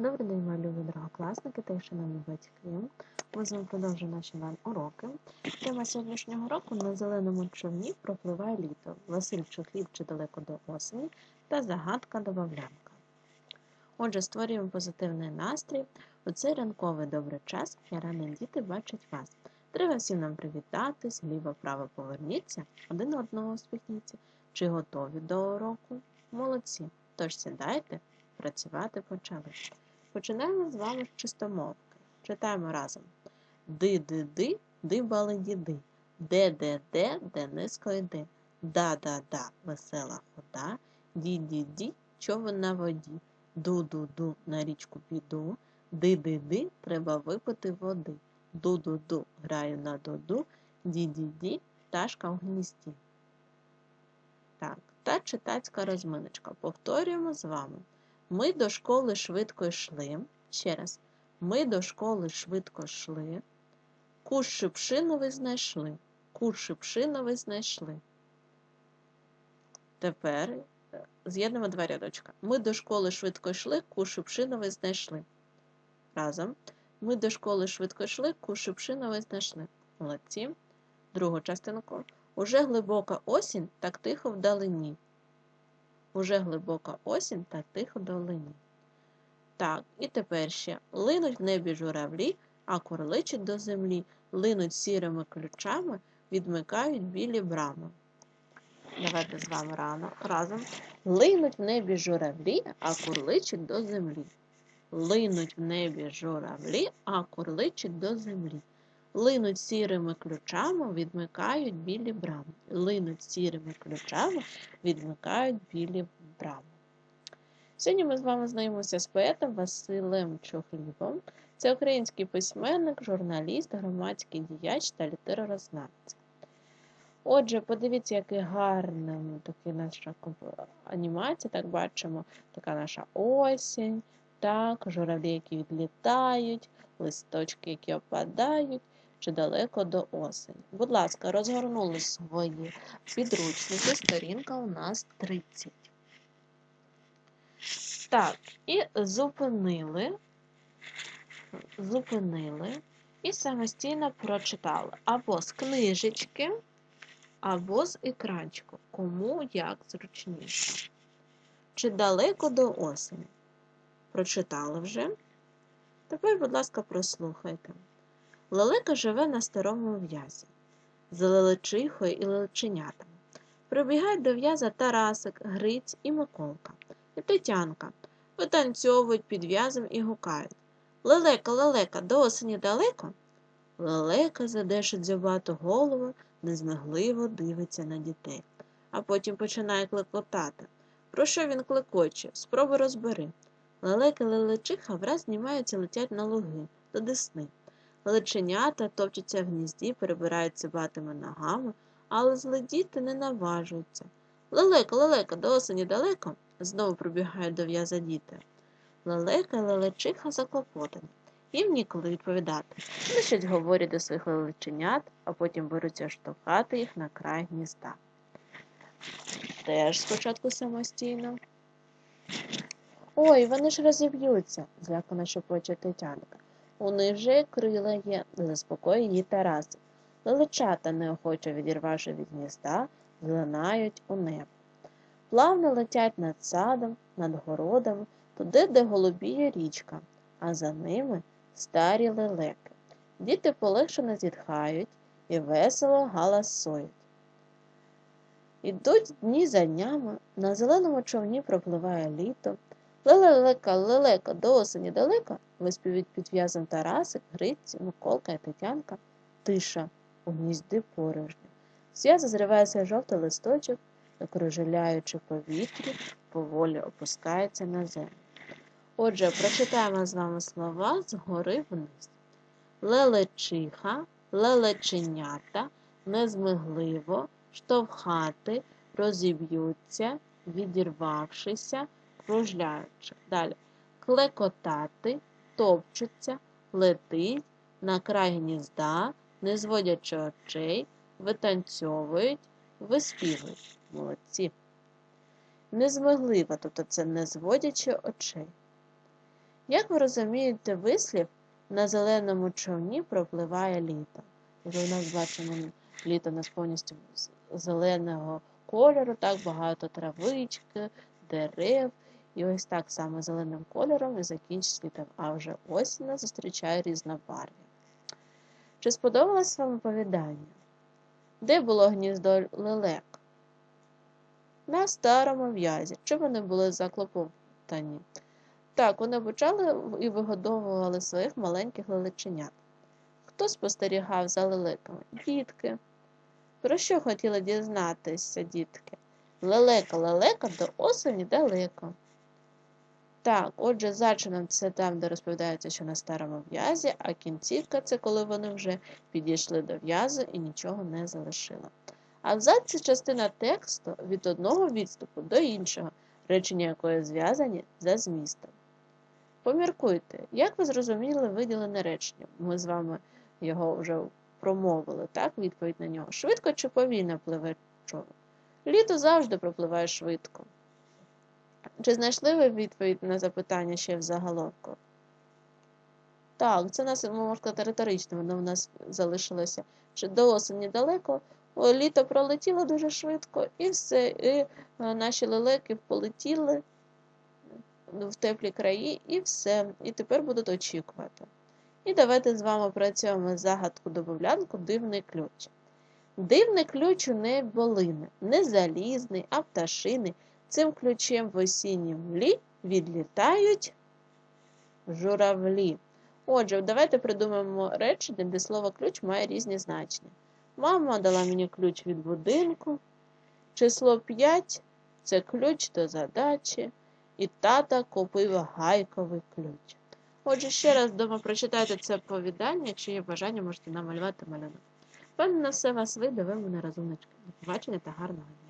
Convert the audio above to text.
Добрий день, мої любі другокласники та й шановні батьки. Ми з вами продовжуємо наші онлайн-уроки. Тема сьогоднішнього року на зеленому човні пропливає літо. Василь чи хліб чи далеко до осені та загадка добавлянка. Отже, створюємо позитивний настрій. У цей ранковий добрий час я рано діти бачать вас. Треба всім нам привітатись, ліво-право поверніться, один одного усміхніться. Чи готові до уроку? Молодці! Тож сідайте, працювати почали. Починаємо з вами з чистомовки. Читаємо разом. Ди-ди-ди, дибали діди. Де-де-де, де низько йди. Да-да-да, весела хода. Ді-ді-ді, човен на воді. Ду-ду-ду, на річку піду. Ди-ди-ди, треба випити води. Ду-ду-ду, граю на дуду. Ді-ді-ді, пташка в гнізді. Так, та читацька розминочка. Повторюємо з вами. Ми до школи швидко йшли. Ще раз. Ми до школи швидко йшли. Куш шипшиновий знайшли. Куш шипшиновий знайшли. Тепер е, з'єднуємо два рядочка. Ми до школи швидко йшли, куш шипшиновий знайшли. Разом. Ми до школи швидко йшли, куш шипшиновий знайшли. Молодці. Другу частинку. Уже глибока осінь, так тихо вдалині. Уже глибока осінь, так тихо вдалині. Так, і тепер ще линуть в небі журавлі, а курличуть до землі, линуть сірими ключами, відмикають білі брами. Давайте з вами рано, разом. Линуть в небі журавлі, а курличуть до землі. Линуть в небі журавлі, а курличуть до землі. Линуть сірими ключами, відмикають білі брами. Линуть сірими ключами, відмикають білі брами. Сьогодні ми з вами знайомимося з поетом Василем Чохлібом. Це український письменник, журналіст, громадський діяч та літерорознавець. Отже, подивіться, який гарна така наша анімація. Так бачимо, така наша осінь, так, журавлі, які відлітають, листочки, які опадають чи далеко до осені. Будь ласка, розгорнули свої підручники, сторінка у нас 30. Так, і зупинили, зупинили і самостійно прочитали або з книжечки, або з екранчику. Кому як зручніше. Чи далеко до осені? Прочитали вже? Тепер, будь ласка, прослухайте. Лелека живе на старому в'язі, з лелечихою і лелеченятами. Прибігають до в'яза Тарасик, Гриць і Миколка, і Тетянка. Витанцьовують під в'язом і гукають. Лелека, лелека, до осені далеко? Лелека задешить дзьобату голову, незмигливо дивиться на дітей, а потім починає клекотати. Про що він клекоче? Спробуй розбери. Лелека лелечиха враз знімаються летять на луги, до десни. Личенята топчуться в гнізді, перебирають цибатими ногами, але зледіти не наважуються. Лелека, лелека, до осені далеко, знову прибігають до в'яза діти. Лелека і лелечиха заклопотані. Їм ніколи відповідати. Вони щось говорять до своїх лелеченят, а потім беруться штовхати їх на край гнізда. Теж спочатку самостійно. Ой, вони ж розіб'ються, злякано шепоче Тетянка. У них же крила є, заспокоює її Тарасик. Лелечата, неохоче відірвавши від гнізда, злинають у небо. Плавно летять над садом, над городами, туди, де голубіє річка, а за ними старі лелеки. Діти полегшено зітхають і весело галасують. Ідуть дні за днями, на зеленому човні пропливає літо. Лелека, лелека, до осені далеко, виспівють під в'язом Тарасик, Гриць, Миколка і Тетянка. Тиша у гнізди порожня. З зривається жовтий листочок, і, кружеляючи повітрі, поволі опускається на землю. Отже, прочитаємо з вами слова згори вниз. Лелечиха, лелеченята, незмигливо, штовхати, розіб'ються, відірвавшися кружляючи. Далі. Клекотати, топчуться, летить, на край гнізда, не зводячи очей, витанцьовують, виспівують. Молодці. Незмиглива, тобто це не зводячи очей. Як ви розумієте вислів, на зеленому човні пропливає літо? Вже у нас бачимо літо нас повністю зеленого кольору, так багато травички, дерев. І ось так само зеленим кольором і закінчить літом. А вже осінь нас зустрічає різнобарв'я. Чи сподобалось вам оповідання? Де було гніздо лелек? На старому в'язі. Чи вони були заклопотані? Так, вони почали і вигодовували своїх маленьких лелеченят. Хто спостерігав за лелеками? Дітки. Про що хотіли дізнатися, дітки? Лелека, лелека до осені далеко. Так, отже, зачином це там, де розповідається, що на старому в'язі, а кінцівка це коли вони вже підійшли до в'язу і нічого не залишили. Абзац – це частина тексту від одного відступу до іншого, речення якої зв'язані за змістом. Поміркуйте, як ви зрозуміли виділене речення? Ми з вами його вже промовили, так, відповідь на нього. Швидко чи повільно пливе човен? Літо завжди пропливає швидко. Чи знайшли ви відповідь на запитання ще в заголовку? Так, це нас, можна сказати, риторично, воно в нас залишилося. Чи до осені далеко, літо пролетіло дуже швидко, і все, і е, наші лелеки полетіли в теплі краї, і все. І тепер будуть очікувати. І давайте з вами працюємо загадку добавлянку дивний ключ. Дивний ключ у неболини, не залізний, а пташиний. Цим ключем в осіннім млі відлітають журавлі. Отже, давайте придумаємо речення, де слово ключ має різні значення. Мама дала мені ключ від будинку. Число 5 це ключ до задачі. І тата купив гайковий ключ. Отже, ще раз вдома прочитайте це оповідання, якщо є бажання, можете намалювати малюнок. Певно, на все вас вийде, ви мене розумнички. До побачення та гарного дня.